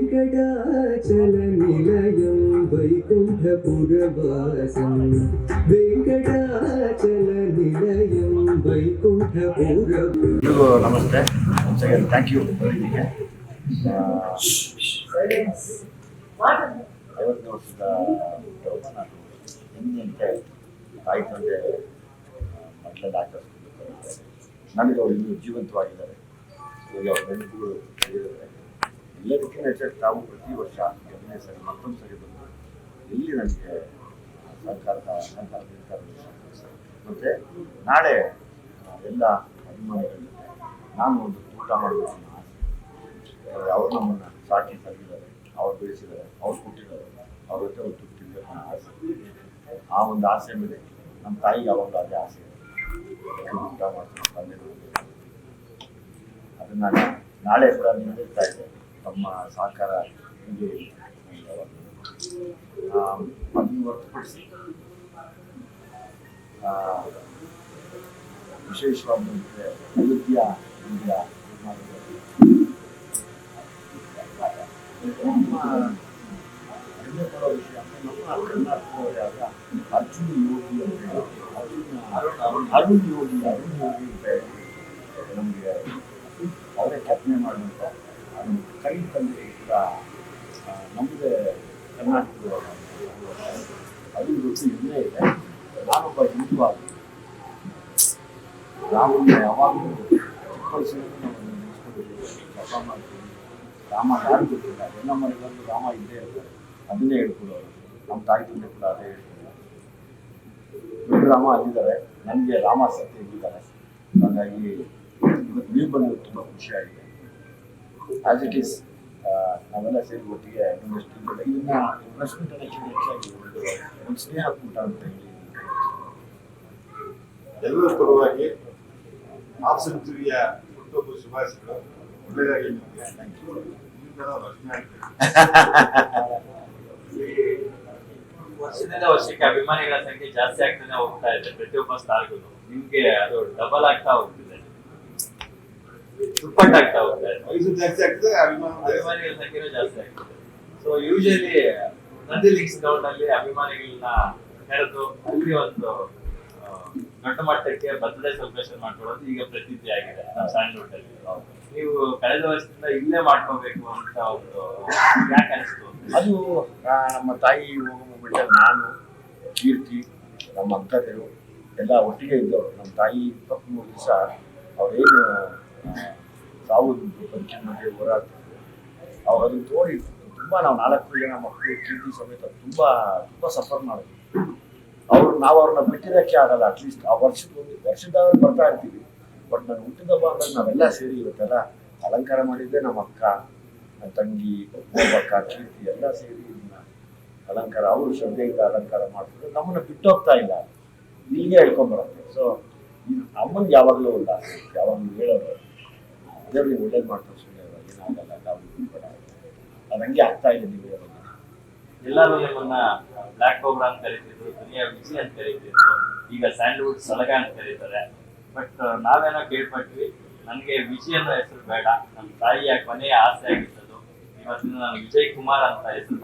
వెంకటాచల నిలయం వైకుంఠపురవాసం వెంకటాచల నిలయం వైకుంఠపుర ಎಲ್ರಿಗೂ ನಮಸ್ತೆ ಒನ್ಸ್ ಅಗೇನ್ ಥ್ಯಾಂಕ್ ಯು ಇದಕ್ಕೆ ಐವತ್ತನೇ ವರ್ಷದ ಹುಟ್ಟುಹಬ್ಬ ನಾನು ಎಂದಿನಂತೆ ತಾಯಿ ತಂದೆ ಮೊದಲೇ ಡಾಕ್ಟರ್ ನನಗೆ ಅವರು ಇನ್ನೂ ಜೀವಂತವಾಗಿದ್ದಾರೆ. ಅವ್ರ ನೆನಪುಗಳು ಎಲ್ಲದಕ್ಕಿಂತ ಹೆಚ್ಚಾಗಿ ತಾವು ಪ್ರತಿ ವರ್ಷ ಎರಡನೇ ಸರಿ ಮತ್ತೊಂದು ಸರಿ ಬಂದು ಎಲ್ಲಿ ನನಗೆ ಸರ್ಕಾರದ ಸರ್ಕಾರ ಮತ್ತು ನಾಳೆ ಎಲ್ಲ ಅಭಿಮಾನಿಗಳ ಜೊತೆ ನಾನು ಒಂದು ಊಟ ಮಾಡಬೇಕು ಆಸೆ. ಅವರು ನಮ್ಮನ್ನು ಸಾಕಿ ತಂದಿದ್ದಾರೆ ಅವ್ರು ಬೆಳೆಸಿದ್ದಾರೆ, ಅವ್ರು ಕೊಟ್ಟಿದ್ದಾರೆ. ಅವ್ರ ಜೊತೆ ಒಂದು ತಿನ್ಬೇಕು ಆಸೆ. ಆ ಒಂದು ಆಸೆ ಮೇಲೆ ನಮ್ಮ ತಾಯಿಗೆ ಯಾವಾಗಲೂ ಅದೇ ಆಸೆ ಇದೆ. ಯಾಕಂದ್ರೆ ಊಟ ಮಾಡ್ತೀನಿ ತಂದೆ ಅದನ್ನ ನಾನು ನಾಳೆ ಕೂಡ ನೀಡಿರ್ತಾ ಇದ್ದೆ ತಮ್ಮ ಸಹಕಾರ ಹೀಗೆ ಇರ್ಲಿ ಅಂತ ಯಾವಾಗ್ಲೂ. ಆ, ಅದನ್ನು ಹೊರತುಪಡಿಸಿ ಆ, ವಿಶೇಷವಾದಂತೆ ಅಯೋಧ್ಯ ಇಂಡಿಯ ನಮ್ಮ ಹೆಮ್ಮೆ ಪಡೋ ವಿಷಯ ಅಂದ್ರೆ ನಮ್ಮ ಕರ್ನಾಟಕದವರಾದ ಅರ್ಜುನ್ ಯೋಗಿ ಅಂತ ಹೇಳಿ ಅರ್ಜುನ್ ಅರುಣ್ ಯೋಗಿ ಅರುಣ್ ಯೋಗಿ ಅಂತ ಹೇಳಿ ನಮಗೆ ಅವರೇ ಕಲ್ಪನೆ ಮಾಡುವಂಥ ಅದು ಕೈ ತಂದೆ ಕೂಡ ಆ, ನಮ್ಮದೇ ಕರ್ನಾಟಕದ ಅದು ಗೊತ್ತು ಇಲ್ಲೇ ಇದೆ. ನಾನೊಬ್ಬ ಹಿಂದೂ ಆಗಿ. ರಾಮನ ಯಾವಾಗಲೂ ಚಿಕ್ಕ ವಯಸ್ಸಿನಲ್ಲಿ ನಾವು ನೆನೆಸ್ಕೊಂಡಿದ್ದೀವಿ ಜಪ ಮಾಡ್ತೀವಿ ರಾಮ ಯಾರು ಗೊತ್ತಿಲ್ಲ. ಎಲ್ಲ ಮನೆಗಳಲ್ಲೂ ರಾಮ ಇದ್ದೇ ಇರ್ತಾರೆ. ಅದನ್ನೇ ಹೇಳ್ಕೊಡೋರು. ನಮ್ಮ ತಾಯಿ ತಂದೆ ಕೂಡ ಅದೇ ಹೇಳ್ತಾರೆ. ದೊಡ್ಡ ರಾಮ ಅಲ್ಲಿದ್ದಾರೆ ನನಗೆ ರಾಮ ಸತ್ಯ ಇದ್ದಾರೆ. ಹಾಗಾಗಿ ಇವತ್ತು ನೀವು ಬಂದಿದ್ದು ತುಂಬ ಖುಷಿಯಾಗಿದೆ. ಆಸ್ ಇಟ್ ಈಸ್ ನಾವೆಲ್ಲ ಸೇರಿ ಒಟ್ಟಿಗೆ ಇದೆಲ್ಲ ಇನ್ವೆಸ್ಟ್ಮೆಂಟ್ ಪ್ರಶ್ನೆ ಹೆಚ್ಚಾಗಿ ಒಂದು ಸ್ನೇಹ ಕೂಟ ಅಂತ ಹೇಳಿ ಎಲ್ಲರ ಪರವಾಗಿ ಆಸಕ್ತಿಯ ಹುಟ್ಟುಹಬ್ಬ ಶುಭಾಶಯಗಳು. ಒಳ್ಳೆಯದಾಗಿ ನಿಮಗೆ. ರಚನೆ ಆಗ್ತೇವೆ ವರ್ಷದಿಂದ ವರ್ಷಕ್ಕೆ ಅಭಿಮಾನಿಗಳ ಸಂಖ್ಯೆ ಜಾಸ್ತಿ ಆಗ್ತಾನೆ ಹೋಗ್ತಾ ಇದೆ. ಪ್ರತಿಯೊಬ್ಬ ಸ್ಟಾರ್ಗೂ. ನಿಮ್ಗೆ ಅದು ಡಬಲ್ ಆಗ್ತಾ ಹೋಗ್ತಿದೆ. ದುಪ್ಪಟ್ಟಾಗ್ತಾ ಹೋಗ್ತಾ ಇದೆ. ಜಾಸ್ತಿ ಆಗ್ತದೆ ಅಭಿಮಾನ ಅಭಿಮಾನಿಗಳ ಸಂಖ್ಯೆನೂ ಜಾಸ್ತಿ ಆಗ್ತದೆ. So usually Nandi links ground ಅಲ್ಲಿ ಅಭಿಮಾನಿಗಳನ್ನ ಕರೆದು ಅಲ್ಲಿ ಒಂದು ದೊಡ್ಡ ಮಟ್ಟಕ್ಕೆ ಬರ್ತ್ಡೇ ಸೆಲೆಬ್ರೇಷನ್ ಮಾಡ್ಕೊಳ್ಳೋದು ಈಗ ಪ್ರಸಿದ್ಧಿ ಆಗಿದೆ ನಮ್ಮ ಸ್ಯಾಂಡ್ಲ್ವುಡ್ ಅಲ್ಲಿ. ನೀವು ಕಳೆದ ವರ್ಷದಿಂದ ಇಲ್ಲೇ ಮಾಡ್ಕೋಬೇಕು ಅಂತ ಒಂದು ಯಾಕೆ ಅನಿಸ್ತು? ಅದು ನಮ್ಮ ತಾಯಿ ಮೊಮೆಂಟಲ್ಲಿ ನಾನು, ಕೀರ್ತಿ, ನಮ್ಮ ಅಕ್ಕದರು, ಎಲ್ಲ ಒಟ್ಟಿಗೆ ಇದ್ದವರು, ನಮ್ಮ ತಾಯಿ ಇಪ್ಪತ್ತ್ಮೂರು ದಿವಸ ಅವರೇನು ಸಾವು ಬದುಕಿನ ಮಾಡಿ ಹೋರಾಡ್ತಿದ್ರು. ಅವ್ರು ಅದನ್ನು ತೋಡಿ ತುಂಬ ನಾವು ನಾಲ್ಕು ಜನ ಮಕ್ಕಳು, ಕೀರ್ತಿ ಸಮೇತ ತುಂಬ ತುಂಬ ಸಫರ್ ಮಾಡಿದ್ವಿ ಅವ್ರು, ನಾವು ಅವ್ರನ್ನ ಬಿಟ್ಟಿರೋಕ್ಕೆ ಆಗಲ್ಲ ಅಟ್ಲೀಸ್ಟ್ ಆ ವರ್ಷಕ್ಕೊಂದು ವರ್ಷದಾಗ ಬರ್ತಾ ಇರ್ತೀವಿ. ಬಟ್ ನಾನು ಹುಟ್ಟಿದ ಭಾಗದಲ್ಲಿ ನಾವೆಲ್ಲ ಸೇರಿ ಇವತ್ತೆಲ್ಲ ಅಲಂಕಾರ ಮಾಡಿದ್ದೆ ನಮ್ಮ ಅಕ್ಕ ನನ್ನ ತಂಗಿ ಒಬ್ಬಕ್ಕ ಕೀರ್ತಿ ಎಲ್ಲ ಸೇರಿ. ಅಲಂಕಾರ, ಅವರು ಶ್ರದ್ಧೆಯಿಂದ ಅಲಂಕಾರ ಮಾಡ್ತಾರೆ ನಮ್ಮನ್ನು ಬಿಟ್ಟೋಗ್ತಾ ಇಲ್ಲ. ಇಲ್ಲಿಗೆ ಹೇಳ್ಕೊಂಬರುತ್ತೆ ಸೊ ಅಮ್ಮನಿಗೆ ಯಾವಾಗಲೂ ಇಲ್ಲ ಯಾವಾಗಲೂ ಹೇಳೋದು. ದೇವ್ರಿಗೆ ಒಳ್ಳೇದು ಮಾಡ್ತಾರೆ ಸುಮ್ಮನೆ ಏನಾಗಲ್ಲ ನಾವು ಅದು ಆಗ್ತಾ ಇದೆ ನೀವು ಎಲ್ಲರೂ ನಿಮ್ಮನ್ನ ಬ್ಲ್ಯಾಕ್ ಕೋಬ್ರಾ ಅಂತ ಕರಿತಿದ್ರು, ದುನಿಯಾ ಬಿಸಿ ಅಂತ ಕರಿತಿದ್ರು, ಈಗ ಸ್ಯಾಂಡ್ವುಡ್ ಸಲಗ ಅಂತ ಕರೀತಾರೆ. ಬಟ್ ನಾವೇನೋ ಕೇಳ್ಪಟ್ವಿ. ನನಗೆ ವಿಜಿ ಅನ್ನೋ ಹೆಸರು ಬೇಡ. ನಮ್ಮ ತಾಯಿಯ ಕೊನೆಯ ಆಸೆ ಆಗಿದ್ದದು ಇವತ್ತಿನ ವಿಜಯ್ ಕುಮಾರ್ ಅಂತ ಹೆಸರು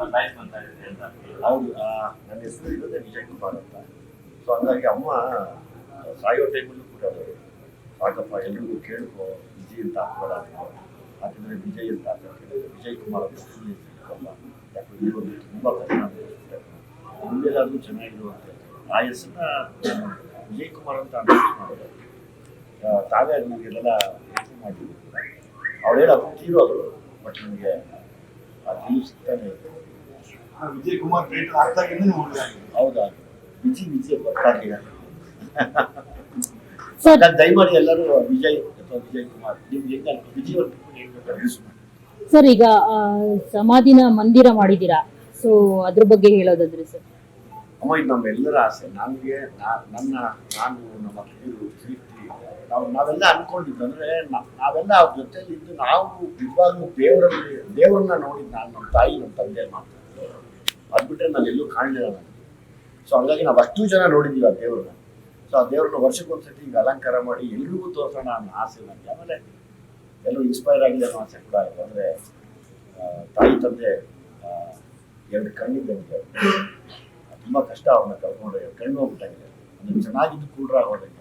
ಇದ್ದೀನಿ ಅಂತ ಹೌದು ನನ್ನ ಹೆಸರು ಇರೋದೇ ವಿಜಯ್ ಕುಮಾರ್ ಅಂತ. ಸೊ ಹಂಗಾಗಿ ಅಮ್ಮ ಸಾಯೋ ಟೈಮಲ್ಲೂ ಕೂಡ ಅವರು ಸಾಕಪ್ಪ, ಎಲ್ರಿಗೂ ಕೇಳ್ಕೊ, ವಿಜಯ್ ಅಂತ ಹಾಕ್ಬೇಡ ಅಂತ ಹಾಕಿದ್ರೆ ವಿಜಯ್ ಅಂತ ಹಾಕಿದ್ರೆ ವಿಜಯ್ ಕುಮಾರ್ ಅಂತ ಇಟ್ಕೊಲ್ಲ ಯಾಕಂದ್ರೆ ಒಂದು ತುಂಬ ಕಷ್ಟ ಅನ್ಸುತ್ತೆ ಮುಂದೆಲ್ಲಾದ್ರೂ ಚೆನ್ನಾಗಿರುವಂತೆ ಆ ಹೆಸರನ್ನ ವಿಜಯ್ ಕುಮಾರ್ ಅಂತ ಅನೌನ್ಸ್ ಮಾಡಿದೆ ತಾವೇ ನಮಗೆಲ್ಲ ಹೆಸರು ಮಾಡಿದ್ರು ಅವ್ರು ಹೇಳ ತೀರೋದು ಬಟ್ ನನಗೆ ತೀರು ಸಿಗ್ತಾನೆ ಇದೆ. ವಿಜಯ್ ಕುಮಾರ್ ಟೈಟಲ್ ಆಗ್ತಾಗಿಂದ ನೀವು ಹೌದಾ ವಿಜಿ ವಿಜಯ್ ಗೊತ್ತಾಗಿಲ್ಲ ಸರ್. ನಾನು ದಯಮಾಡಿ ಎಲ್ಲರೂ ವಿಜಯ್ ಅಥವಾ ವಿಜಯ್ ಕುಮಾರ್ ನಿಮ್ಗೆ ಹೆಂಗ ವಿಜಯ್ ಸರ್ ಈಗ ಸಮಾಧಿನ ಮಂದಿರ ಮಾಡಿದ್ದೀರಾ? ಸೊ ಅದ್ರ ಬಗ್ಗೆ ಹೇಳೋದಾದ್ರೆ ಸರ್. ಅಮ್ಮ ಇದು ನಮ್ಮೆಲ್ಲರ ಆಸೆ. ನನಗೆ ನನ್ನ ನಾನು ನಮ್ಮ ಕಿರು ಕೀರ್ತಿ ನಾವು ನಾವೆಲ್ಲ ಅನ್ಕೊಂಡಿದ್ದು ಅಂದ್ರೆ ನಾವೆಲ್ಲ ಅವ್ರ ಜೊತೆ ಇದ್ದು ನಾವು ನಿಜವಾಗ್ಲೂ ದೇವರಲ್ಲಿ ದೇವರನ್ನ ನೋಡಿದ್ದು ನಾನು ನಮ್ಮ ತಾಯಿ ನಮ್ಮ ತಂದೆ ಮಾತಾಡ್ತಾರೆ ಅದು ಬಿಟ್ಟರೆ ನಾನು ಎಲ್ಲೂ ಕಾಣಲಿಲ್ಲ ನಾನು. ಸೊ ಹಂಗಾಗಿ ನಾವು ಅಷ್ಟು ಜನ ನೋಡಿದ್ದೀವಿ ಆ ದೇವ್ರನ್ನ. ಸೊ ಆ ದೇವ್ರನ್ನ ವರ್ಷಕ್ಕೊಂದ್ಸತಿ ಈಗ ಅಲಂಕಾರ ಮಾಡಿ ಎಲ್ರಿಗೂ ತೋರಿಸೋಣ ಅನ್ನೋ ಆಸೆ ನನಗೆ ಆಮೇಲೆ ಎಲ್ಲರೂ ಇನ್ಸ್ಪೈರ್ ಆಗಿದೆ ಅನ್ನೋ ಆಸೆ ಕೂಡ ಇದೆ ಅಂದರೆ ತಾಯಿ ತಂದೆ ಎರಡು ಕಣ್ಣಿದ್ದಂಗೆ ತುಂಬ ಕಷ್ಟ ಅವ್ರನ್ನ ಕಳ್ಕೊಂಡು ಕಣ್ಣು ಹೋಗ್ಬಿಟ್ಟಾಗಿದೆ ಅದು ಚೆನ್ನಾಗಿದ್ದು ಲೆಕ್ಕಾಚಾರ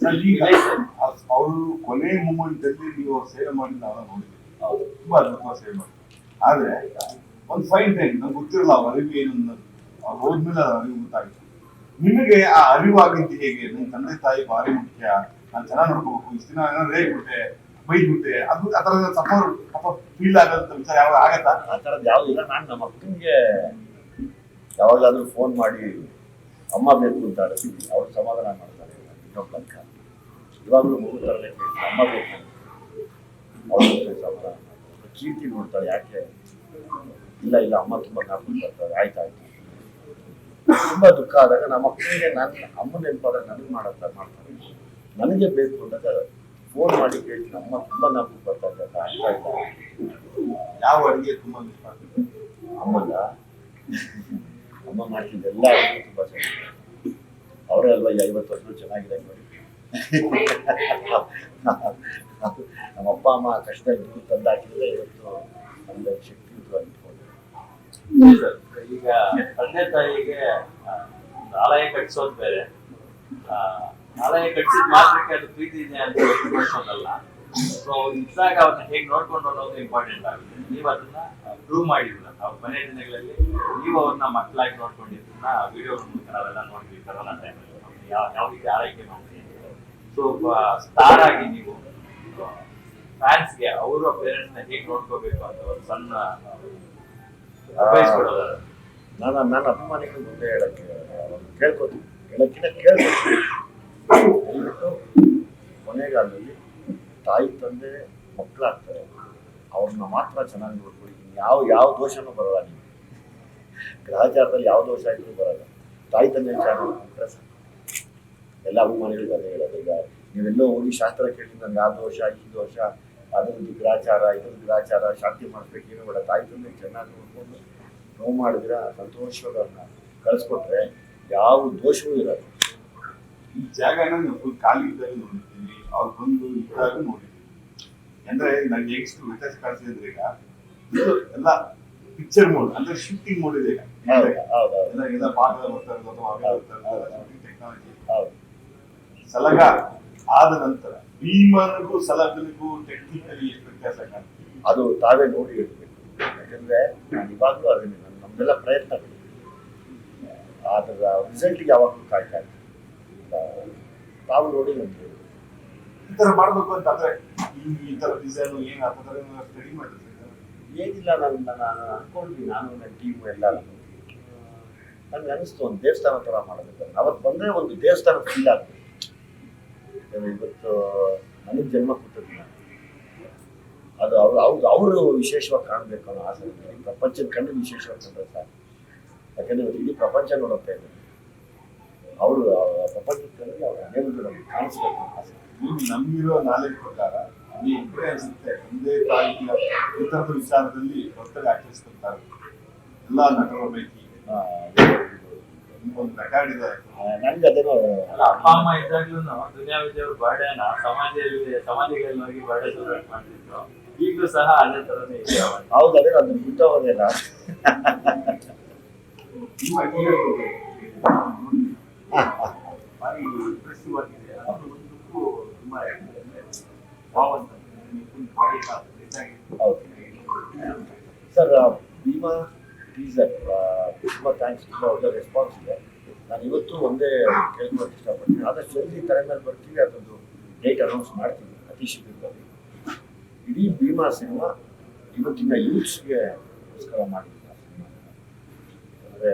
ಸರ್ ಅವರು ಕೊನೆ ಮೂಮೆಂಟ್ ಅಲ್ಲಿ ನೀವು ಸೇವೆ ಮಾಡಿದ ನಾವು ನೋಡಿದ್ವಿ ತುಂಬಾ ಅದ್ಭುತವಾಗಿ ಸೇವೆ ಮಾಡಿ ಆದ್ರೆ, ಒಂದು ಫೈನ್ ಟೈಮ್ ನಂಗೆ ಗೊತ್ತಿರಲ್ಲ ಅವ್ರ ಅರಿವು ಏನು ಅನ್ನೋದು ಅವ್ರು ಹೋದ್ಮೇಲೆ ಅದು ಅರಿವು ಗೊತ್ತಾಗಿತ್ತು ನಿಮಗೆ ಆ ಅರಿವಾಗಿದ್ದು ಹೇಗೆ? ನನ್ನ ತಂದೆ ತಾಯಿ ಭಾರಿ ಮುಖ್ಯ, ನಾನು ಚೆನ್ನಾಗಿ ನೋಡ್ಕೋಬೇಕು, ಇಷ್ಟು ದಿನ ಏನೋ ರೇಗ್ಬಿಟ್ಟೆ ಬೈದ್ಬಿಟ್ಟೆ, ಅದು ಆ ಥರದ ಸಫರ್ ಪಾಪ ಫೀಲ್ ಆಗಂತ ವಿಚಾರ ಯಾವಾಗ ಆಗತ್ತಾ? ಆ ಥರದ್ದು ಯಾವುದಿಲ್ಲ ನಾನು ನಮ್ಮ ಅಕ್ಕನಿಗೆ ಯಾವಾಗಲಾದ್ರೂ ಫೋನ್ ಮಾಡಿ, ಅಮ್ಮ ಬೇಕು ಅಂತ ಹೇಳ್ತೀನಿ ಅವ್ರು ಸಮಾಧಾನ ಮಾಡ್ತಾರೆ. ಇವಾಗಲೂ ಥರನೇ ಕೇಳ್ತೀನಿ ಅಮ್ಮ ಬೇಕು ಕೀರ್ತಿ ನೋಡ್ತಾಳೆ ಯಾಕೆ? ಇಲ್ಲ ಇಲ್ಲ, ಅಮ್ಮ ತುಂಬ ಜ್ಞಾಪಕ ಬರ್ತಾರೆ ಆಯ್ತು ಆಯ್ತು. ತುಂಬ ದುಃಖ ಆದಾಗ ನಮ್ಮ ಮಕ್ಕಳಿಗೆ ನನ್ನ ಅಮ್ಮ ನೆನಪಾದಾಗ ನನಗೆ ಮಾಡತ್ತ ಮಾಡ್ತಾರೆ. ನನಗೆ ಬೇಕು ಅಂದಾಗ ಫೋನ್ ಮಾಡಿ ಕೇಳ್ತೀನಿ ಅಮ್ಮ ತುಂಬ ಜ್ಞಾಪಕ ಬರ್ತಾ ಇದ್ದ ಇಲ್ಲ. ಯಾವ ಅಡುಗೆ ತುಂಬ ಅಮ್ಮನ ಅಮ್ಮಲ್ಲ ಅಮ್ಮ ಮಾಡ್ತಿದ್ದೆಲ್ಲ ಅಡುಗೆ ತುಂಬ ಚೆನ್ನಾಗಿದೆ. ಅವರೇ ಅಲ್ವಾ ಐವತ್ತು ವರ್ಷಗಳು ಚೆನ್ನಾಗಿದೆ ನೋಡಿ ನಮ್ಮ ಅಪ್ಪ ಅಮ್ಮ ಕಷ್ಟ ದುಡ್ಡು ತಂದಾಕಿದ್ರೆ ಇವತ್ತು ಒಂದು ಶಕ್ತಿ ಇಟ್ಕೊಂಡು ಸರ್, ಈಗ ತಂದೆ ತಾಯಿಗೆ ಆಲಯ ಕಟ್ಸೋದ್ ಬೇರೆ. ಆಲಯ ಕಟ್ಸಿದ ಮಾತ್ರಕ್ಕೆ ಅದು ಪ್ರೀತಿ ಇದೆ ಅಂತ ತಿಳ್ಕೊಳ್ಳೋದಲ್ಲ ಸೊ ಇದ್ದಾಗ ಅವ್ರನ್ನ ಹೇಗೆ ನೋಡ್ಕೊಂಡು ಅನ್ನೋದು ಇಂಪಾರ್ಟೆಂಟ್ ಆಗುತ್ತೆ. ನೀವು ಅದನ್ನ ಪ್ರೂವ್ ಮಾಡಿದ್ರ ಅವ್ರ ಮನೆ ದಿನಗಳಲ್ಲಿ ನೀವು ಅವ್ರನ್ನ ಮಕ್ಕಳಾಗಿ ನೋಡ್ಕೊಂಡಿದ್ದನ್ನ ವಿಡಿಯೋ ನಾವೆಲ್ಲ ನೋಡಿದ್ವಿ ಕರೋನಾ ಟೈಮಲ್ಲಿ ಯಾವ ಯಾವ ರೀತಿ ಆರೈಕೆ ಮಾಡ್ತೀವಿ. ಸೊ ಸ್ಟಾರ್ ಆಗಿ ನೀವು ಫ್ಯಾನ್ಸ್ಗೆ ಅವರ ಪೇರೆಂಟ್ಸ್ನ ಹೇಗೆ ನೋಡ್ಕೋಬೇಕು ಅಂತ ಒಂದು ಸಣ್ಣ ಅಡ್ವೈಸ್ ನಾನು ನನ್ನ ಅಭಿಮಾನಿಗಳ ಮುಂದೆ ಹೇಳಕ್ಕೆ ಕೇಳ್ಕೊತೀನಿ ಹೇಳಕ್ಕಿಂತ ಕೇಳ್ಕೊತೀನಿ ದಯವಿಟ್ಟು ಕೊನೆಗಾಲದಲ್ಲಿ ತಾಯಿ ತಂದೆ ಮಕ್ಕಳಾಗ್ತಾರೆ ಅವ್ರನ್ನ ಮಾತ್ರ ಚೆನ್ನಾಗಿ ನೋಡ್ಕೊಳ್ಳಿ. ಯಾವ ಯಾವ ದೋಷನೂ ಬರಲ್ಲ ನೀವು ಗ್ರಹಚಾರದಲ್ಲಿ ಯಾವ ದೋಷ ಇದ್ರೂ ಬರಲ್ಲ. ತಾಯಿ ತಂದೆ ಚೆನ್ನಾಗಿ ನೋಡ್ಕೊಂಡ್ರೆ ಸಾಕು. ಎಲ್ಲ ಹೇಳೋದು ಈಗ. ನೀವೆಲ್ಲೋ ಹೋಗಿ ಶಾಸ್ತ್ರ ಕೇಳಿದ್ರೆ ನನ್ಗೆ ಆ ದೋಷ ಈ ದೋಷ ಅದೊಂದು ಗ್ರಾಚಾರ ಇದೊಂದು ಗ್ರಾಚಾರ ಶಾಂತಿ ಮಾಡಿಸ್ಬೇಕು ಏನು ಬೇಡ. ತಾಯಿ ತಂದೆ ಚೆನ್ನಾಗಿ ನೋಡ್ಕೊಂಡು ನೋವು ಮಾಡಿದ್ರೆ ಸಂತೋಷವಾಗಿ ಅವ್ರನ್ನ ಕಳಿಸ್ಕೊಟ್ರೆ ಯಾವ ದೋಷವೂ ಇರಲ್ಲ. ಈ ಜಾಗನ ನಾವು ಫುಲ್ ಖಾಲಿ ಇದ್ದಾಗ ನೋಡಿರ್ತೀವಿ ಅವ್ರು ಬಂದು ಇದ್ದಾಗ ನೋಡಿದ್ದೀನಿ ಅಂದ್ರೆ ನಂಗೆ ಎಷ್ಟು ವ್ಯತ್ಯಾಸ ಕಾಣಿಸಿದೆ ಅಂದ್ರೆ ಈಗ ಎಲ್ಲ ಪಿಕ್ಚರ್ ಮೋಡ್ ಅಂದ್ರೆ ಶೂಟಿಂಗ್ ಮೋಡ್ ಇದೆ ಈಗ. ಎಲ್ಲ ಪಾಠ ಭಾಗ ಬರ್ತಾ ಇರೋದು ಅಥವಾ ಟೆಕ್ನಾಲಜಿ ಹೌದು. ಸಲಗ ಆದ ನಂತರ ಭೀಮನಿಗೂ ಸಲಗನಿಗೂ ಟೆಕ್ನಿಕಲಿ ಎಷ್ಟು ವ್ಯತ್ಯಾಸ ಅದು ತಾವೇ ನೋಡಿ ಹೇಳ್ಬೇಕು. ಯಾಕಂದ್ರೆ ನಾನು ಇವಾಗಲೂ ಅದನ್ನೇ ನಾನು ನಮ್ಮೆಲ್ಲ ಪ್ರಯತ್ನ ಅದರ ರಿಸಲ್ಟ್ಗೆ ಯಾವಾಗಲೂ ಕಾಯ್ತಾ ಇರ್ತೀನಿ. ತಾವು ನೋಡಿ ನಮ್ಗೆ ಈ ತರ ಮಾಡ್ಬೇಕು ಅಂತ ಅಂದ್ರೆ ಈ ತರ ಡಿಸೈನ್ ಏನು ಆ ಸ್ಟಡಿ ಮಾಡಿದ್ರೆ ಏನಿಲ್ಲ ನಾನು ನಾನು ಅನ್ಕೊಂಡ್ವಿ ನಾನು ನನ್ನ ಟೀಮ್ ಎಲ್ಲ. ನನಗೆ ಅನಿಸ್ತು ಒಂದು ದೇವಸ್ಥಾನ ಥರ ಮಾಡಬೇಕು ಅವತ್ತು ಬಂದರೆ ಒಂದು ದೇವಸ್ಥಾನ ಫೀಲ್ ಆಗ್ತದೆ. ಇವತ್ತು ನನಗೆ ಜನ್ಮ ಕೊಟ್ಟಿದ್ದ ಅದು ಅವ್ರು ಅವ್ರು ಅವರು ವಿಶೇಷವಾಗಿ ಕಾಣಬೇಕು ಅನ್ನೋ ಆಸೆ ಪ್ರಪಂಚದ ಕಣ್ಣು ವಿಶೇಷವಾಗಿ ಕಂಡ್ರೆ ಸಾಕು. ಯಾಕಂದ್ರೆ ಇವತ್ತು ಇಡೀ ಪ್ರಪಂಚ ನೋಡುತ್ತೆ ಇದೆ. ಅವರು ಪ್ರಪಂಚದ ಕಂಡು ಅವ್ರ ದೇವರು ನಮ್ಗೆ ಕಾಣಿಸ್ಬೇಕು ಆಸೆ ನೀವು ನಮ್ಗಿರೋ ನಾಲೆಜ್ ಪ್ರಕಾರ ಅಲ್ಲಿ ಇಬ್ಬರೇ ಅನಿಸುತ್ತೆ ತಂದೆ ತಾಯಿ ಇತರದ ತರದ ವಿಚಾರದಲ್ಲಿ ಒತ್ತಡ ಆಚರಿಸ್ತಿರ್ತಾರೆ ಎಲ್ಲ ನಟರ ಪೈಕಿ ನಿಮ್ಗೊಂದು ಇದೆ. ನನ್ಗೆ ಅದೇನೋ ಅಲ್ಲ ಅಪ್ಪ ಅಮ್ಮ ಇದ್ದಾಗ್ಲೂ ದುನಿಯಾ ವಿಜಯ್ ಅವ್ರ ಬರ್ಡೇನ ಸಮಾಜದಲ್ಲಿ ಸಮಾಜಗಳಲ್ಲಿ ಹೋಗಿ ಬರ್ಡೇ ಸೆಲೆಬ್ರೇಟ್ ಮಾಡ್ತಿದ್ರು. ಈಗಲೂ ಸಹ ಅದೇ ತರನೇ ಇದೆ. ಹೌದು ಅದೇ ಅದನ್ನ ಅದು ಹೌದು. ಸರ್ ಭೀಮಾ ಟೀಸರ್ ತುಂಬ ಥ್ಯಾಂಕ್ಸ್ ತುಂಬ ಒಳ್ಳೆ ರೆಸ್ಪಾನ್ಸ್ ಇದೆ. ನಾನು ಇವತ್ತು ಒಂದೇ ಕೇಳ್ಕೊಳ್ಳೋಕೆ ಇಷ್ಟಪಡ್ತೀನಿ. ಆದಷ್ಟು ಜಲ್ದಿ ತಲೆ ಮೇಲೆ ಬರ್ತೀವಿ ಅದೊಂದು ಡೇಟ್ ಅನೌನ್ಸ್ ಮಾಡ್ತೀವಿ ಅತಿ ಶೀಘ್ರದಲ್ಲಿ. ಇಡೀ ಭೀಮಾ ಸಿನಿಮಾ ಇವತ್ತಿನ ಯೂತ್ಸ್ಗೆ ಗೋಸ್ಕರ ಮಾಡಿದ್ದೀನಿ ಅಂದರೆ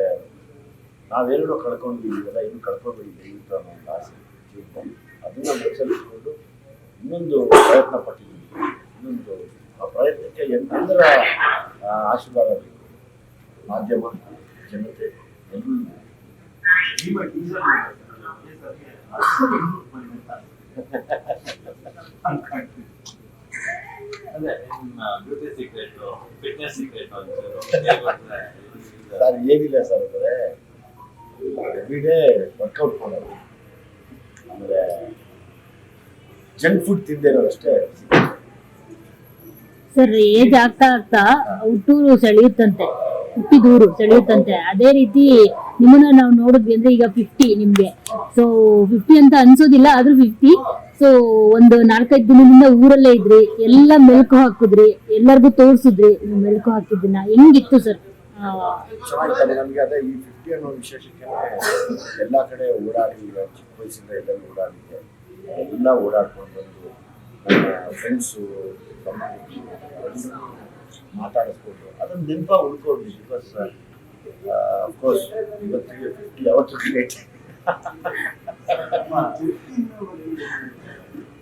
ನಾವೇನೋ ಕಳ್ಕೊಂಡಿದ್ದೀವಲ್ಲ ಇನ್ನು ಕಳ್ಕೊಬೇಡಿ ದಯವಿಟ್ಟು ಅನ್ನೋ ಒಂದು ಆಸೆ ಅದನ್ನು ಮನಸ್ಸಲ್ಲಿಟ್ಕೊಂಡು ಇನ್ನೊಂದು ಪ್ರಯತ್ನ ಪಟ್ಟಿದ್ದೀವಿ ಇನ್ನೊಂದು ಆ ಪ್ರಯತ್ನಕ್ಕೆ ಎಲ್ಲರ ಆಶೀರ್ವಾದ ಮಾಧ್ಯಮ ಜನತೆ ಎಲ್ಲರೂ ಅದೇ beauty secret fitness secret sir ಏನಿಲ್ಲ ಸರ್ ಅಂದರೆ ಎವ್ರಿಡೇ ವರ್ಕೌಟ್ ಮಾಡೋದು. ಜಂಕ್ ಫುಡ್ ತಿಂದೇ ಇರೋದಷ್ಟೇ ಸರ್ ಏಜ್ ಆಗ್ತಾ ಆಗ್ತಾ ಹುಟ್ಟೂರು ಸೆಳೆಯುತ್ತಂತೆ. ಹುಟ್ಟಿದೂರು ಸೆಳೆಯುತ್ತಂತೆ. ಅದೇ ರೀತಿ ನಿಮ್ಮನ್ನ ನಾವು ನೋಡಿದ್ವಿ ಅಂದ್ರೆ ಈಗ ಫಿಫ್ಟಿ ನಿಮ್ಗೆ. ಸೊ ಫಿಫ್ಟಿ ಅಂತ ಅನ್ಸೋದಿಲ್ಲ, ಆದ್ರೂ ಫಿಫ್ಟಿ ಸೊ ಒಂದು ನಾಲ್ಕೈದು ದಿನದಿಂದ ಊರಲ್ಲೇ ಇದ್ರಿ, ಎಲ್ಲ ಮೆಲ್ಕು ಹಾಕಿದ್ರಿ, ಎಲ್ಲರಿಗೂ ತೋರಿಸಿದ್ರಿ ಮೆಲ್ಕು ಹಾಕಿದ್ದನ್ನ. ಹೆಂಗಿತ್ತು ಸರ್? ಚೆನ್ನಾಗಿದ್ದಾರೆ ನನಗೆ ಅದೇ ಈ ಫಿಫ್ಟಿ ಅನ್ನೋ ವಿಶೇಷಕ್ಕೆ ಎಲ್ಲ ಕಡೆ ಓಡಾಡಿ ಈಗ ಚಿಕ್ಕ ವಯಸ್ಸಿಂದ ಓಡಾಡಿದ್ದೆ ಎಲ್ಲ ಓಡಾಡ್ಕೊಂಡು ಬಂದು ಫ್ರೆಂಡ್ಸು ಫ್ರೆಂಡ್ಸು ಮಾತಾಡಿಸ್ಕೊಂಡು ಅದನ್ನು ನೆನಪ ಉಳ್ಕೊಂಡು ಬಿಕಾಸ್ ಅಫ್ಕೋರ್ಸ್ ಇವತ್ತಿಗೆ ಫಿಫ್ಟಿ ಯಾವತ್ತು ಲೇಟ್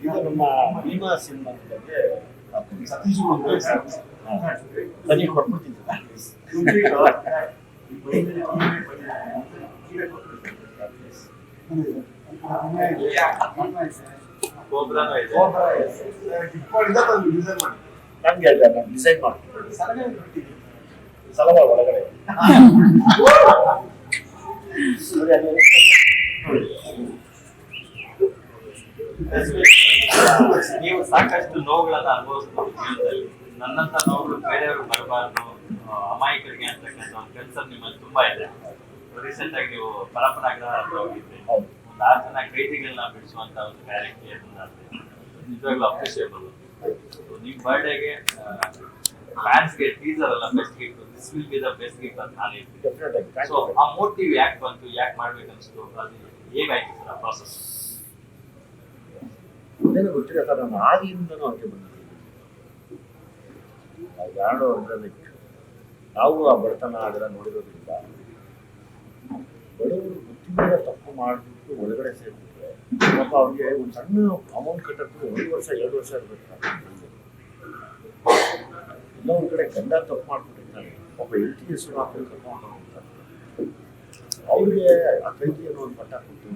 ಇದು ನಮ್ಮ ಭೀಮಾ ಸಿನಿಮಾದ ಬಗ್ಗೆ ಸತೀಶ್ ಒಂದು ಸರಿ ನಂಗೆ ನಾನು ಮಾಡ್ತೀನಿ. ಸಲವ ಒಳಗಡೆ. ನೀವು ಸಾಕಷ್ಟು ನೋವುಗಳನ್ನ ಅನುಭವಿಸ್ಬೋದು ಜೀವನದಲ್ಲಿ ನನ್ನಂತ ನೋವುಗಳು ಬೇರೆಯವರು ಬರಬಾರ್ದು ಅಮಾಯಕರಿಗೆ ಅಂತಕ್ಕಂಥ ಒಂದು ಕೆಲಸ ನಿಮ್ಮಲ್ಲಿ ತುಂಬಾ ಇದೆ. ರೀಸೆಂಟ್ ಆಗಿ ನೀವು ಪರಪನ ಗ್ರಹ ಹೋಗಿದ್ರಿ. ಹೌದು. ಒಂದು ಆರು ಜನ ಕೈದಿಗಳನ್ನ ಬಿಡಿಸುವಂತ ಒಂದು ಕ್ಯಾರೆಕ್ಟರ್ ನಿಜವಾಗ್ಲೂ ಅಪ್ರಿಷಿಯಬಲ್ ನಿಮ್ ಬರ್ಡೇಗೆ ಫ್ಯಾನ್ಸ್ಗೆ ಟೀಸರ್ ಅಲ್ಲ best gift this will be the best gift ಅಂತ ನಾನು ಹೇಳ್ತೀನಿ. ಸೊ ಆ ಮೋಟಿವ್ ಯಾಕೆ ಬಂತು ಯಾಕೆ ಮಾಡ್ಬೇಕು ಅನ್ಸ್ತು ಅದು ಹೇಗಾಯ್ತು ಸರ್ ಆ ಪ್ರಾಸೆಸ್ ಅದೇನು ಗೊತ್ತಿಲ್ಲ ಸರ್ ನಾನು ಆಗಿಂದನೂ ಹಾಗೆ ಬಂದಿದ್ದೀನಿ ನಾವು ಯಾರೋ ಅಂದ್ರೆ ನಾವು ಆ ಬಡತನ ಅದೆಲ್ಲ ನೋಡಿರೋದ್ರಿಂದ ಬಡವರು ಗೊತ್ತಿಲ್ಲದ ತಪ್ಪು ಮಾಡಿಬಿಟ್ಟು ಒಳಗಡೆ ಸೇರಿಬಿಟ್ರೆ ಪಾಪ ಅವ್ರಿಗೆ ಒಂದು ಸಣ್ಣ ಅಮೌಂಟ್ ಕಟ್ಟಕ್ಕೆ ಒಂದು ವರ್ಷ ಎರಡು ವರ್ಷ ಇರ್ಬೇಕು ಒಂದು ಕಡೆ ಗಂಡ ತಪ್ಪು ಮಾಡ್ಬಿಟ್ಟಿರ್ತಾರೆ ಪಾಪ ಹೆಂಡತಿ ಹೆಸರು ಹಾಕೊಂಡು ಕರ್ಕೊಂಡು ಹೋಗ್ತಾರೆ ಅವ್ರಿಗೆ ಆ ಕೈದಿ ಅನ್ನೋ ಒಂದು ಪಟ್ಟ ಕೊಟ್ಟು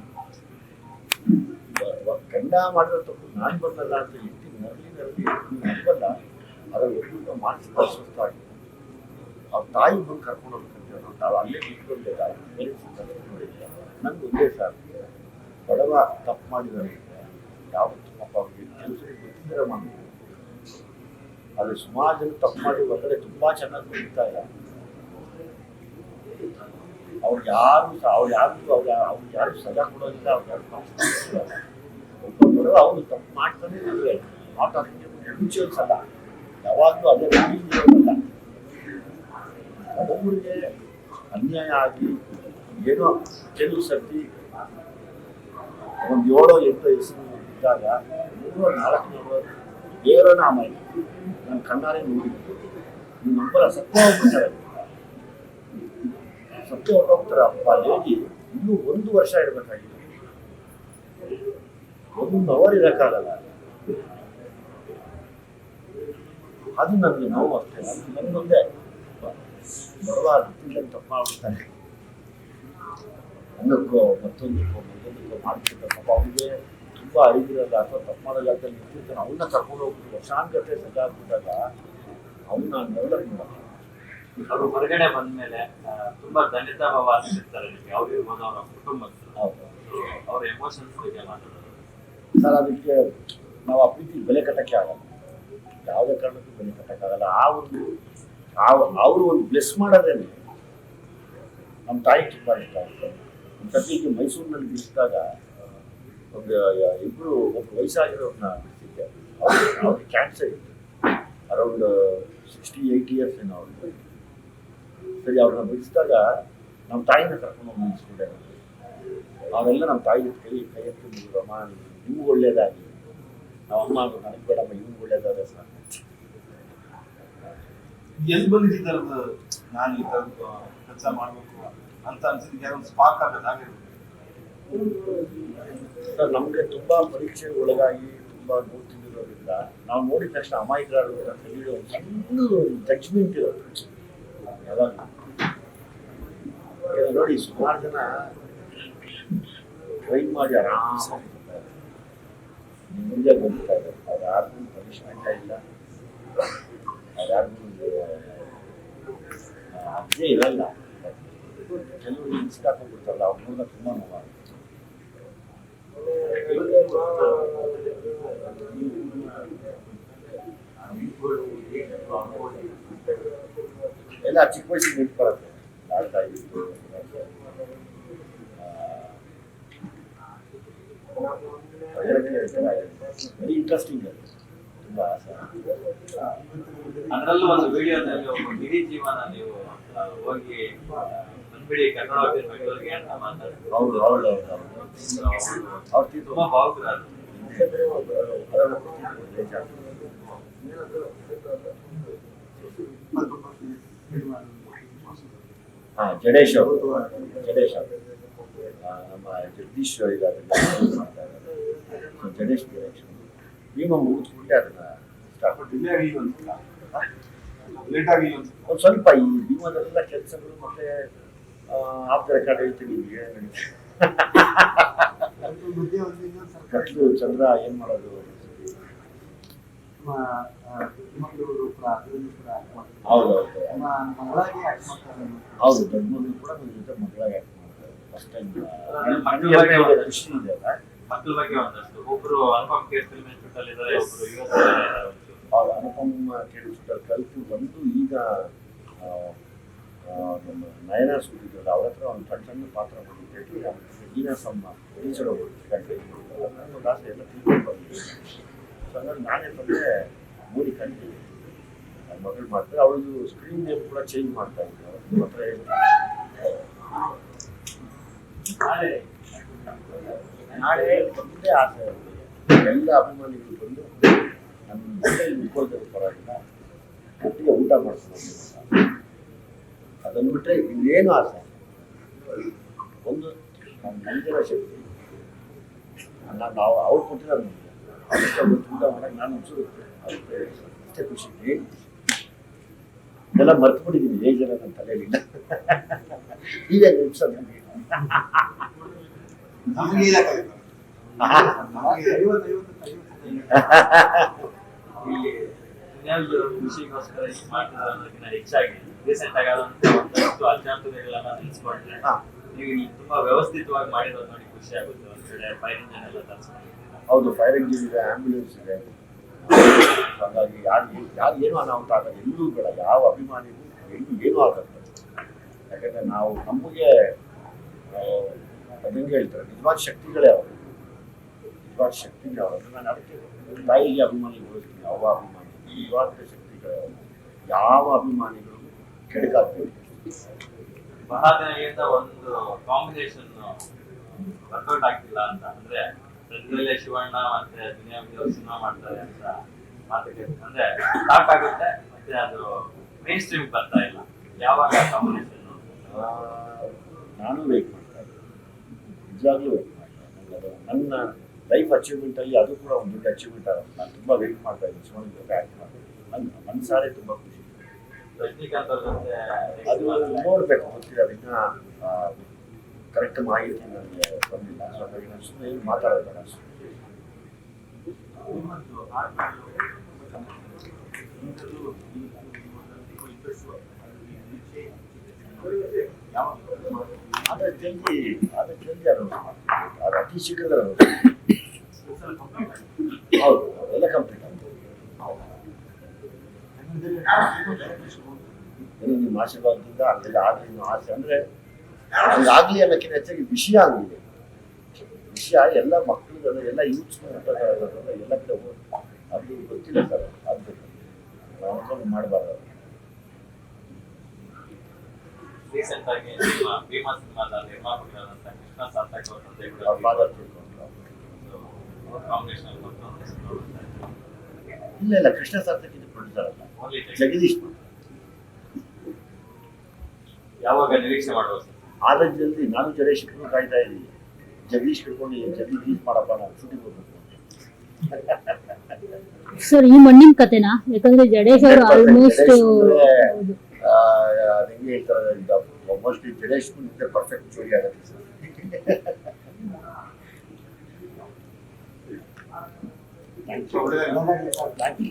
ಗಂಡ ಮಾಡಿರೋ ತಪ್ಪು ನಾನು ಬಂದಲ್ಲ ಅಂತ ಹೆಂಡತಿ ನರಲಿ ನರಲಿ ನೀನು ಅದರ ಒಬ್ಬ ಮಾನಸಿಕ ಅಸ್ವಸ್ಥ ಆಗಿದೆ ಅವ್ರ ತಾಯಿ ಬಂದು ಕರ್ಕೊಂಡು ಹೋಗ್ಬೇಕಂತ ನಾವು ಅಲ್ಲೇ ನೋಡಿಲ್ಲ ನಂಗೆ ಒಂದೇ ಸರ್ ಬಡವ ತಪ್ಪು ಮಾಡಿದ್ದಾರೆ ಯಾವತ್ತು ಪಾಪ ಅವ್ರಿಗೆ ಕೆಲಸಕ್ಕೆ ಗೊತ್ತಿದ್ದರೆ ಮಾಡ್ಬೇಕು ಆದರೆ ಸುಮಾರು ಜನ ತಪ್ಪು ಮಾಡಿ ಹೊರಗಡೆ ತುಂಬ ಚೆನ್ನಾಗಿ ಅವ್ರು ಯಾರು ಸಹ, ಅವ್ರು ಯಾರು ಅವ್ರು ಯಾ- ಅವ್ರು ಯಾರು ಸಜಾ ಕೊಡೋದಿಲ್ಲ, ಅವ್ರು ಯಾರು ಇಲ್ಲ. ಒಬ್ಬ ಬಡವ ಅವ್ನು ತಪ್ಪು ಮಾಡ್ತಾನೆ ನಾಟ್ ಇಂಡಿವಿಜುವಲ್ಸ್ ಸಲ, ಯಾವಾಗಲೂ ಅದೇ ಇರೋದಲ್ಲ. ಒಬ್ಬರಿಗೆ ಅನ್ಯಾಯ ಆಗಿ ಏನೋ ಕೆಲವು ಸರ್ತಿ ಒಂದು ಏಳು ಎಂಟು ಹೆಸರು ಇದ್ದಾಗ ಮೂರು ನಾಲ್ಕು ನಂಬರ್ ದೇವರ ನಾಮ ನನ್ನ ಕಣ್ಣಾರೆ ನೋಡಿದ್ದು ನಿಮ್ಮ ನಂಬರ ಸತ್ಯ ಸತ್ಯ ಹೊರಟೋಗ್ತಾರೆ ಅಪ್ಪ ಯೋಗಿ ಇನ್ನೂ ಒಂದು ವರ್ಷ ಇರಬೇಕಾಗಿದೆ ಒಂದು ಅವರ್ ಇರಕ್ಕಾಗಲ್ಲ. ಅದು ನನಗೆ ನೋವು ಅಷ್ಟೇ. ನನ್ನ ನನ್ನೊಂದೇ ಬಡವ ಗೊತ್ತಿಲ್ಲ ಅನ್ನಕ್ಕೋ ಮತ್ತೊಂದಕ್ಕೋ ಮತ್ತೊಂದಕ್ಕೋ ಮಾಡ್ತಿದ್ದ ಪಾಪ ಅವನಿಗೆ ತುಂಬ ಅರಿವಿರಲ್ಲ ಅಥವಾ ತಪ್ಪು ಮಾಡಲ್ಲ ಅಂತ ನಿಂತಿರ್ತಾನೆ ಅವನ್ನ ಕರ್ಕೊಂಡು ಹೋಗ್ಬಿಟ್ಟು ಶಾಂತತೆ ಸಜ್ಜಾಗ್ಬಿಟ್ಟಾಗ ಅವನ್ನ ಡೆವಲಪ್ ಮಾಡಲ್ಲ ಅವರು ಹೊರಗಡೆ ಬಂದ ಮೇಲೆ ತುಂಬಾ ದಂಡಿತ ಭಾವ ಅನ್ಸಿರ್ತಾರೆ ನಿಮಗೆ. ಅವ್ರಿಗೆ ಬಂದು ಅವರ ಕುಟುಂಬ ಅವ್ರ ಎಮೋಷನ್ಸ್ ಬಗ್ಗೆ ಮಾತಾಡೋದು. ಸರ್ ಅದಕ್ಕೆ ನಾವು ಆ ಪ್ರೀತಿ ಬೆಲೆ ಕಟ್ಟಕ್ಕೆ ಆಗಲ್ಲ. ಯಾವುದೇ ಕಾರಣಕ್ಕೂ ಬೆಲೆ ಕಟ್ಟಕ್ಕಾಗಲ್ಲ ಆ ಒಂದು ಅವರು ಒಂದು ಬ್ಲೆಸ್ ಮಾಡೋದೇನೆ ನಮ್ಮ ತಾಯಿ ತುಂಬ ಇಷ್ಟ ಆಗುತ್ತೆ ಈಗ ಮೈಸೂರಿನಲ್ಲಿ ಬಿಡಿಸಿದಾಗ ಒಂದು ಇಬ್ಬರು ಒಬ್ಬ ವಯಸ್ಸಾಗಿರೋರನ್ನ ಬಿಡಿಸಿದ್ದೆ. ಅವ್ರಿಗೆ ಕ್ಯಾನ್ಸರ್ ಇತ್ತು. ಅರೌಂಡ್ ಸಿಕ್ಸ್ಟಿ ಏಯ್ಟ್ ಇಯರ್ಸ್ ಏನೋ ಅವ್ರಿಗೆ. ಸರಿ, ಅವ್ರನ್ನ ಬಿಡಿಸಿದಾಗ ನಮ್ಮ ತಾಯಿನ ಕರ್ಕೊಂಡು ಹೋಗಿ ನಿಲ್ಸ್ಕೊಂಡೆ ನಾವೆಲ್ಲ ನಮ್ಮ ತಾಯಿ ಕೈ ಕೈ ಎತ್ತಿ ಅಮ್ಮ ನಿಮ್ಗೆ ಒಳ್ಳೇದಾಗಿ ನಾವು ಅಮ್ಮ ನನಗೆ ಬೇಡಮ್ಮ ಇವ್ಗೆ ಒಳ್ಳೇದಾದ್ರೆ ಸಾಕು. ಎಲ್ಲಿ ಬಂದಿದ್ದಾರೆ ನಾನು ಈ ಥರದ್ದು ಕೆಲಸ ಮಾಡಬೇಕು ಅಂತ ಯಾರೋ ಒಂದು ಸ್ಪಾರ್ಕ್ ಆಗಬೇಕು ಆಗಿರ್ಬೇಕು ಸರ್, ನಮಗೆ ತುಂಬ ಪರೀಕ್ಷೆಗೆ ಒಳಗಾಗಿ ತುಂಬ ನೋವು ತಿಂದಿರೋದ್ರಿಂದ ನಾವು ನೋಡಿದ ತಕ್ಷಣ ಅಮಾಯಕರಾಡು ಅಂತ ಹೇಳಿ ಒಂದು ಸಣ್ಣ ಜಡ್ಜ್ಮೆಂಟ್ ಇರೋದು. ನೋಡಿ, ಸುಮಾರು ಜನ ಟ್ರೈನ್ ಮಾಡಿ ಆರಾಮಾಗಿ ಮುಂದೆ ಬಂದಿದ್ದಾರೆ ಅವ್ರು ಯಾರಿಗೂ ಪನಿಷ್ಮೆಂಟ್ ಇಲ್ಲ. ಯಾರಿಗೂ ಅದೇ ಇರಲ್ಲ. ಕೆಲವರು ಇನ್ಸ್ಟಾಕೊಂಡ್ಬಿಡ್ತಾರಲ್ಲ ಅವ್ರನ್ನ ತುಂಬ ನೋವ ಎಲ್ಲ ಚಿಕ್ಕ ವಯಸ್ಸಿಗೆ ನಿಂತ್ಕೊಳ್ಳುತ್ತೆ ಆಡ್ತಾ ವೆರಿ ಇಂಟ್ರೆಸ್ಟಿಂಗ್ ಅದು. ತುಂಬ ಅದರಲ್ಲೂ ಒಂದು ವಿಡಿಯೋದಲ್ಲಿ ಒಂದು ಇಡೀ ಜೀವನ ನೀವು ಹೋಗಿ ಬಂದ್ಬಿಡಿ ಕನ್ನಡ ಬೆಂಗಳೂರಿಗೆ ಅಂತ ಮಾತಾಡ್ತಾರೆ ಹೌದು ತುಂಬಾ ಭಾವುಕರಾದ್ರು ಹಾ ಜಡೇಶ್ ಅವರು. ಜಡೇಶ್ ಅವರು. ನಮ್ಮ ಜಗದೀಶ್ ಇದ್ದಾರೆ. ಸೊ ಜಡೇಶ್ ಡೈರೆಕ್ಷನ್ ನೀವು ಮುಗಿದ್ಬಿಟ್ಟೆ ಅದನ್ನ ಸ್ಟಾರ್ಟ್ ಲೇಟ್ ಆಗಿ ಸ್ವಲ್ಪ ಈ ಭೀಮದೆಲ್ಲ ಕೆಲಸಗಳು ಮತ್ತೆ ಆಫ್ ದ ರೆಕಾರ್ಡ್ ಹೇಳ್ತೀನಿ ನಿಮಗೆ ಕತ್ಲು ಚಂದ್ರ ಏನ್ ಮಾಡೋದು? ಹೌದು ಹೌದು. ಹೌದು ದೊಡ್ಡ ಮಗಳು ಕೂಡ ನನ್ನ ಜೊತೆ ಮಗಳಾಗಿ ಆಕ್ಟ್ ಮಾಡ್ತಾರೆ. ಫಸ್ಟ್ ಟೈಮ್ ಖುಷಿ ಇದೆ ಅಲ್ಲ? ಮಕ್ಕಳ ಬಗ್ಗೆ ಒಂದಷ್ಟು. ಒಬ್ರು ಅನ್ಫಾರ್ಮ್ ಕೇಸ್ ಫಿಲ್ಮ್ ಇನ್ಸ್ಟಿಟ್ಯೂಟ್ ಅಲ್ಲಿ ಇದ್ದಾರೆ ಒಬ್ರು ಅವ್ರ ಅನುಪಮ್ ಕಲಿತು ಬಂದು ಈಗ ನಮ್ಮ ನಯನ ಸುದ್ದಿದ್ರಲ್ಲ ಅವ್ರ ಹತ್ರ ಒಂದು ಸಣ್ಣ ಸಣ್ಣ ಪಾತ್ರ ಬಂದಿದ್ದು ಈನ ಸಮ್ಮ ಈಚೆಡೆ ಕಂಟ್ರಿ ಆಸೆ ಎಲ್ಲ ತಿಳ್ಕೊಂಡು ಸೊ ಹಂಗಾಗಿ ನಾನೇ ಬಂದರೆ ಮೂಡಿ ಕಂಟಿನ್ಯೂ ನನ್ನ ಮಗಳು ಮಾಡ್ತಾರೆ ಅವಳದು ಸ್ಕ್ರೀನ್ ನೇಮ್ ಕೂಡ ಚೇಂಜ್ ಮಾಡ್ತಾ ಇದ್ದೆ ಅವ್ರ ಹತ್ರ ಹೇಳ್ತೀನಿ. ನಾಳೆ ಒಂದೇ ಆಸೆ. ಎಲ್ಲ ಅಭಿಮಾನಿಗಳು ಬಂದು ನಮ್ಮ ಜೊತೆ ನಿಂತ್ಕೊಳ್ತಾರೆ ಪರವಾಗಿಲ್ಲ. ಒಟ್ಟಿಗೆ ಊಟ ಮಾಡ್ಕೊಂಡು ಅದನ್ನು ಬಿಟ್ಟರೆ ಇನ್ನೇನು ಆಸೆ? ಒಂದು ನಂದಿರೋ ಶಕ್ತಿ. ನಾನು ನಾವು ಅವ್ರು ಕೊಟ್ಟಿರೋದು ಊಟ ಮಾಡಕ್ಕೆ ನಾನು ಒಂಚೂರು ಅಷ್ಟೇ ಖುಷಿ. ಏನು ಇದೆಲ್ಲ ಮರ್ತು ಬಿಟ್ಟಿದ್ದೀನಿ ಏಜ್ ಜನ ನನ್ನ ತಲೆಯಲ್ಲಿಲ್ಲ ನೀವೇ ನಮಗೆ ಇಲ್ಲ ಮಾಡ್ತಿದ್ದಾರೆ ಹೆಚ್ಚಾಗಿ? ರೀಸೆಂಟ್ ಆಗಿ ಆದಂತ ಒಂದಷ್ಟು ಅಜ್ಞಾತಗಳನ್ನ. ನೀವು ಇಲ್ಲಿ ತುಂಬಾ ವ್ಯವಸ್ಥಿತವಾಗಿ ಮಾಡಿರೋದು ನೋಡಿ ಖುಷಿ ಆಗುತ್ತೆ ಒಂದ್ ಕಡೆ ಫೈರ್ ಇಂಜಿನ್ ಎಲ್ಲ ತರಿಸ್ಕೊಂಡಿದ್ದೀರಾ? ಹೌದು ಫೈರ್ ಇಂಜಿನ್ ಇದೆ ಆಂಬ್ಯುಲೆನ್ಸ್ ಇದೆ. ಹಾಗಾಗಿ ಯಾರು ಯಾರು ಏನು ಅನಾಹುತ ಆಗಲ್ಲ. ಎಲ್ಲೂ ಬೇಡ ಯಾವ ಅಭಿಮಾನಿಗೂ ಎಲ್ಲೂ ಏನೂ ಆಗಲ್ಲ. ಯಾಕಂದ್ರೆ ನಾವು ನಮಗೆ ಅದಂಗೆ ಹೇಳ್ತಾರೆ ನಿಜವಾದ ಶಕ್ತಿಗಳೇ ಅವರು. ನಿಜವಾದ ಶಕ್ತಿಗಳೇ ಅವರು. ನಾನು ಅದಕ್ಕೆ ತಾಯಿಗೆ ಅಭಿಮಾನಿ ಹೋಗ್ತೀನಿ ಅವ್ವ ಅಭಿಮಾನಿ. ನಿಜವಾದ ಶಕ್ತಿಗಳೇ ಅವರು. ಯಾವ ಅಭಿಮಾನಿಗಳು ಕೆಡಕಾಗ್ಬೇಕು ಬಹಳ ಒಂದು ಕಾಂಬಿನೇಷನ್ ವರ್ಕೌಟ್ ಆಗ್ತಿಲ್ಲ ಅಂತ. ಅಂದ್ರೆ ಸದ್ಯದಲ್ಲೇ ಶಿವಣ್ಣ ಮತ್ತೆ ದುನಿಯಾ ಸಿನಿಮಾ ಮಾಡ್ತಾರೆ ಅಂತ ಮಾತುಕತೆ ಅಂದ್ರೆ ಸ್ಟಾರ್ಟ್ ಆಗುತ್ತೆ, ಮತ್ತೆ ಅದು ಮೇನ್ ಸ್ಟ್ರೀಮ್ ಬರ್ತಾ ಇಲ್ಲ. ಯಾವಾಗ ಕಾಂಬಿನೇಷನ್ ನಾನು ವೇಟ್ ಮಾಡ್ತಾ ಇದ್ದೀನಿ. ನಿಜವಾಗ್ಲೂ ವೇಟ್ ಮಾಡ್ತಾ ನನ್ನ ಲೈಫ್ ಅಚೀವ್ಮೆಂಟಲ್ಲಿ ಅದು ಕೂಡ ಒಂದು ದೊಡ್ಡ ಅಚೀವ್ಮೆಂಟ್ ಆಗುತ್ತೆ. ನಾನು ತುಂಬಾ ವೆಯ್ಟ್ ಮಾಡ್ತಾ ಇದ್ದೀನಿ. ಶಿವಣ್ಣ ಜೊತೆ ನನ್ನ ಮನಸಾರೆ ತುಂಬ ಅದು ನೋಡಬೇಕು, ಗೊತ್ತಿಲ್ಲ ಅದನ್ನ ಕರೆಕ್ಟ್ ಮಾಹಿತಿ ನನಗೆ ಬಂದಿಲ್ಲ ಸೊ ಹಾಗಾಗಿ ನಾನು ಸುಮ್ಮನೆ ಏನು ಮಾತಾಡೋದು ಬೇಡ ಅಷ್ಟೇ. ಆದರೆ ಜಲ್ದಿ ಆದರೆ ಮಾಡ್ತೀನಿ ಅದು ಅತಿ ಶೀಘ್ರದಲ್ಲಿ ಹೌದು ಎಲ್ಲ ಕಂಪ್ಲೀಟ್ ಆಗಿದೆ. ಏನು ನಿಮ್ಮ ಆಶೀರ್ವಾದದಿಂದ ಅಲ್ಲಿ ಆಗಲಿ ನಿಮ್ಮ ಆಸೆ ಅಂದರೆ ಹಂಗಾಗಲಿ ಅನ್ನೋಕ್ಕಿಂತ ಹೆಚ್ಚಾಗಿ ವಿಷಯ ಆಗಿದೆ ವಿಷಯ ಎಲ್ಲ ಮಕ್ಕಳು ಎಲ್ಲ ಯೂತ್ಸ್ ಎಲ್ಲ ಕಡೆ ಅದು ಗೊತ್ತಿಲ್ಲ ಸರ್ ಅದು ನಾವು ಮಾಡಬಾರ್ದು. ರೀಸೆಂಟ್ ಆಗಿ ನಿಮ್ಮ ಭೀಮಾ ಸಿನಿಮಾದ ನಿರ್ಮಾಪಕರಾದಂತ ಕೃಷ್ಣ ಸಾರ್ಥಕ್ ಅವ್ರ ಜೊತೆ ಕೂಡ ಅವ್ರ ಫಾದರ್ ತಿಳ್ಕೊಂಡು ಕಾಂಬಿನೇಷನ್ ಅಂತ ಹೆಸರು ನೋಡ್ತಾ ಇಲ್ಲ ಇಲ್ಲ ಕೃಷ್ಣ ಸಾರ್ಥಕ ಇದು ಪ್ರೊಡ್ಯೂಸರ್ ಅಲ್ಲ. ಜಗದೀಶ್ ಯಾವಾಗ ನಿರೀಕ್ಷೆ ಮಾಡುವ ಸರ್? ಆದಷ್ಟು ಜಲ್ದಿ ನಾನು ಜಡೇಶ್ ಇಬ್ಬರು ಕಾಯ್ತಾ ಇದ್ದೀನಿ. ಜಗದೀಶ್ ಕರ್ಕೊಂಡು ಜಗದೀಶ್ ಮಾಡಪ್ಪ ನಾವು ಶೂಟಿಂಗ್ ಹೋಗ್ಬೇಕು ಸರ್ ಈ ಮಣ್ಣಿನ ಕತೆನಾ ಯಾಕಂದ್ರೆ ಜಡೇಶ್ ಅವರು ಆಲ್ಮೋಸ್ಟ್ ಜಡೇಶ್ ಅಂದ್ರೆ, ಆ, ಅದು ಹೆಂಗೆ ಹೇಳ್ತಾರೆ ಮೋಸ್ಟ್ಲಿ ಜಡೇಶ್ ಮುಂದೆ ಪರ್ಫೆಕ್ಟ್ ಜೋಡಿ ಆಗುತ್ತೆ sir. Thank you ಒಳ್ಳೆದಾಗ್ಲಿ. Thank you